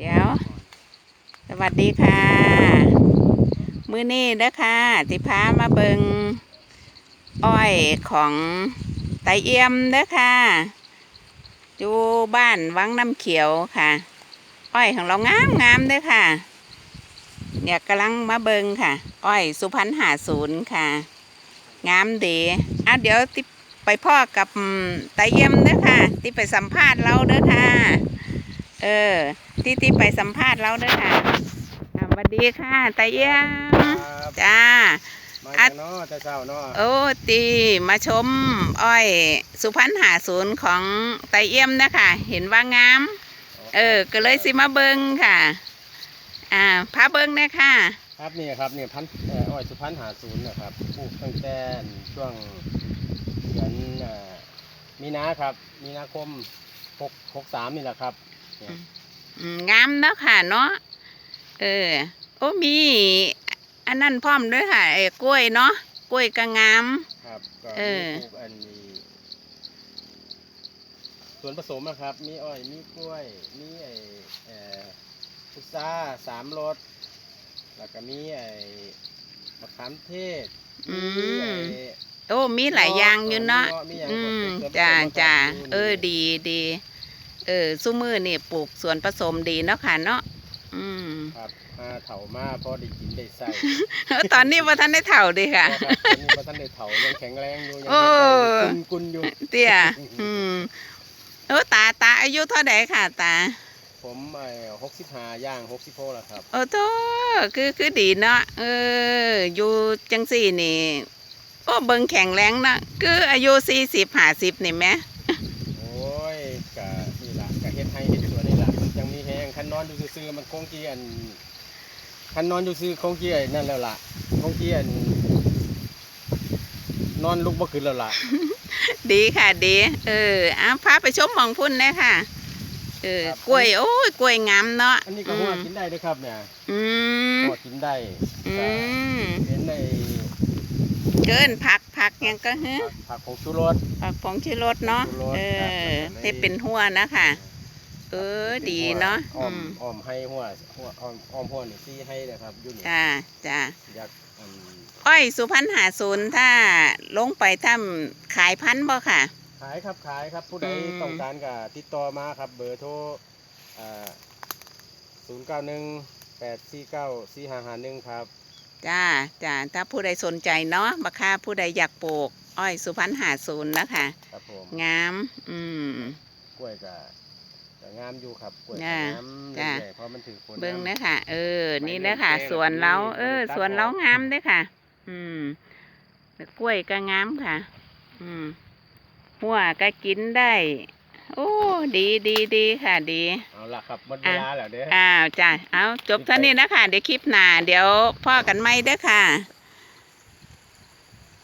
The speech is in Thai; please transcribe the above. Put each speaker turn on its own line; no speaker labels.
เดี๋ยว สวัสดีค่ะ มือนี้เด้อค่ะสิพามาเบิงอ้อยของไตเอี่ยมเด้อค่ะอยู่บ้านวังน้ำเขียวค่ะ อ้อยของเรางามงามเด้อค่ะ เนี่ยกำลังมาเบิงค่ะ อ้อยสุพรรณหาศูนย์ค่ะ งามดีอะเดี๋ยวติไปพ่อกับไตเอี่ยมเด้อค่ะ ที่ไปสัมภาษณ์เราเด้อค่ะ เออ ที่ที่ไปสัมภาษณ์เราเด้อค่ะอะสวัสดีค่ะไตเอี่ยม
ครับ
จ้า
มา
อั
จา
ด
กเนาะแต่เช้าเนาะ
โอ้ตีมาชมอ้อย สุพรรณหาศูนย์ของไตเอี่ยมนะคะเห็นว่างาม เออ ก็เลยสิมาเบิงค่ะ อ่าพาเบิงเนี่ยค่ะ
ครับนี่ครับนี่พันธุ์เอ่ออ้อยสุพรรณหาศูนย์นะครับปลูกตั้งแต่ช่วงเดือนเอ่อมีนาครับ มีนาคมหกหกสามนี่แหละครับเนี่ย
อืม งามเนาะค่ะเนาะเออ โอ้มี อันนั้นพร้อมด้วยค่ะไอ้กล้วยเนาะกล้วยก็งาม
ครับก็
เออ
มีปลูกอันนี้ส่วนผสมนะครับ มีอ้อยมีกล้วยมีไอ้เอ่อพุทราสามรสแล้วก็มีไอ้มะขามเทศ
อื
มีไอ้
มโอ้มีหลายอย่างอยู่เนาะ
มีอย่าง
อืม
ส่วนผสม
จ้า
ครับ
จ้า
มี
เออดีดี เออสู้มือนี่ปลูกสวนผสมดีเนาะค่ะเนาะอืม
ครับมาเถามาพอได้กินได้ใส่
ตอนนี้ว่าท่านได้เท่าดีค่ะ
ครับตอนนี้มาท่านได้เถายังแข็งแรงอยู่ยัง
โอ้
กุนกุนอยู่
เตี้ยอืมเออตาตาอายุเท่าไหร่ค่ะ ตา
ผมหกสิบห้าย่างหกสิบหกแล้วครับ
โอ้โตคือคือดีเนาะเออ อยู่จังสี่นี่โอ้เบิ่งแข็งแรงเนาะคืออายุสี่สิบห้าสิบนี่แหม
โอ้ยกะนี่ล่ะกะเฮ็ดให้เฮ็ดสวนนี่ล่ะมันยังมีแหงคันน อนอยู่ซื่อๆมันคงจีอันคันนอนอยู่ซื่อคงจีไอ้นั่นแล้วล่ะคงจีอันนอนลุกบ่ขึ้นแล้วล่ะ
ดีค่ะดี เอออะพาไปชมหมองพุ่นเลยค่ะ เออ
ครับ
กล้วย โอ้ย กล้วยงามเนาะ
อันนี้ก็หัวกินได้เด้วยครับเนี่ย
อืม
หัวกินได้
อื
ก็
ม
เห็นใน
เกินผักผักหยังก็เฮ้
ผักผักผงชูรส
ผักผงชูรสเนาะ
ผงชูรส
เอ
ครับ
อ
แล้วก็ใน
ที่เป็นหัวนะคะ เออดีเนาะ
อ้อ
อื
ม
ม
อ้อมให้หัวหัวอ้อมอ้อมหัวนี่ซี่ให้นะครับอยู่นี่
จ้าจ้า
อยากอัน
อ้อยสุพรรณหาศูนย์ถ้าลงไปทำขายพันธุ์บ่ค่ะ
ขายครับขายครับผู้ใด
อืม
ต้องการก็ติดต่อมาครับ เบอร์โทรศูนย์เก้าหนึ่งแปดสี่เก้าสี่ห้าห้าหนึ่งครับ
จ้าจ้าถ้าผู้ใดสนใจเนาะบักค่าผู้ใดอยากปลูก อ้อยสุพรรณหาศูนย์นะคะ
ครับผม
งาม อืม
กล้วยก็ก็ งามอยู่ครับกล้วย
จ้า
ก็งาม
จ้า
เรื่อยๆเพราะมันถือฝน
เบิ้ง
น้ำ
นะคะเออ
ไป
นี่
เรื่
นะ
อย
ค่ะ
ๆ
สวนเรา
แบบนี้
เออ
ตัด
สวนเรา
ออก
งามเด้วยค่ะ อืมแล้วกล้วยก็งามค่ะ อืมหัวก็กินได้ โอ้ดีดีดีค่ะ ดี
เอาละครับหมดเวลาแล้วเด้อ
อ้าวจ้ะเอาจบเท่านี้นะคะเดี๋ยวคลิปหน้าเดี๋ยวพ่อกันไม่เด้อค่ะ